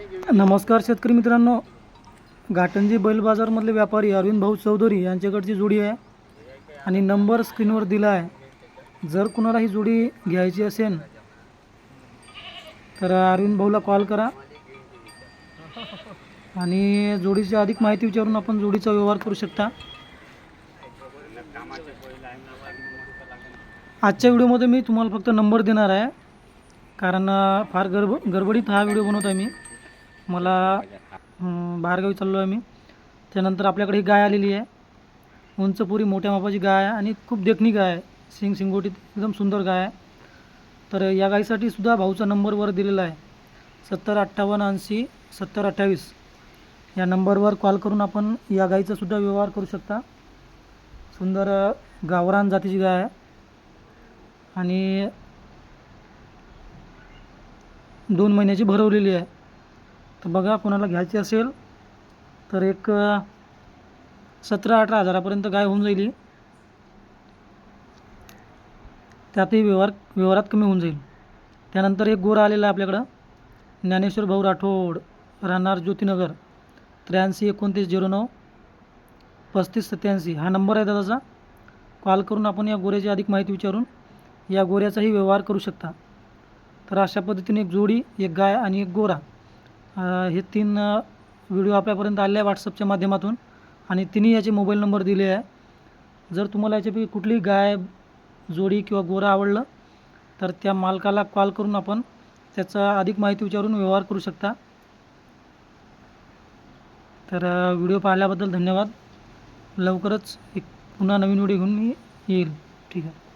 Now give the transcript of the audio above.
नमस्कार शेतकरी मित्रांनो. घाटंजी बैल बाजारमधले व्यापारी अरविंद भाऊ चौधरी यांच्याकडची जोडी आहे आणि नंबर स्क्रीनवर दिला आहे. जर कुणाला ही जोडी घ्यायची असेल तर अरविंद भाऊला कॉल करा. आणि जोडीची अधिक माहिती विचारून आपण जोडीचा व्यवहार करू शकता. आजच्या व्हिडिओमध्ये मी तुम्हाला फक्त नंबर देणार आहे. कारण फार गडब गडबडीत हा व्हिडिओ बनवत आहे मी. मला बाहेरगावी चाललो आहे मी त्यानंतर आपल्याकडे ही गाय आलेली आहे. उंचपुरी मोठ्या मापाची गाय आहे आणि खूप देखणी गाय आहे. सिंग सिंगोटीत एकदम सुंदर गाय आहे. तर या गायीसाठी सुद्धा भाऊचा नंबरवर दिलेला आहे. सत्तर अठ्ठावन्न ऐंशी सत्तर अठ्ठावीस या नंबरवर कॉल करून आपण या गाईचासुद्धा व्यवहार करू शकता. सुंदर गावरान जातीची गाय आहे. आणि दोन महिन्याची भरवलेली आहे. तर बघा कोणाला घ्यायची असेल तर एक सतरा अठरा हजारापर्यंत गाय होऊन जाईल त्यातही व्यवहार व्यवहारात कमी होऊन जाईल. त्यानंतर एक गोरा आलेला आहे आपल्याकडं. ज्ञानेश्वर भाऊ राठोड राहणार ज्योतिनगर त्र्याऐंशी एकोणतीस झिरो नऊ पस्तीस सत्याऐंशी. हा नंबर आहे दादाचा. कॉल करून आपण या गोऱ्याची अधिक माहिती विचारून या गोऱ्याचाही व्यवहार करू शकता. तर अशा पद्धतीने एक जोडी एक गाय आणि एक गोरा. हे तीन व्हिडिओ आपल्यापर्यंत आले आहे व्हॉट्सअपच्या माध्यमातून आणि तिन्ही याचे मोबाईल नंबर दिले आहे. जर तुम्हाला याच्यापैकी कुठलीही गाय जोडी किंवा गोरा आवडलं तर त्या मालकाला कॉल करून आपण त्याचा अधिक माहिती विचारून व्यवहार करू शकता. तर व्हिडिओ पाहिल्याबद्दल धन्यवाद. लवकरच एक पुन्हा नवीन व्हिडिओ घेऊन मी येईल. ठीक आहे.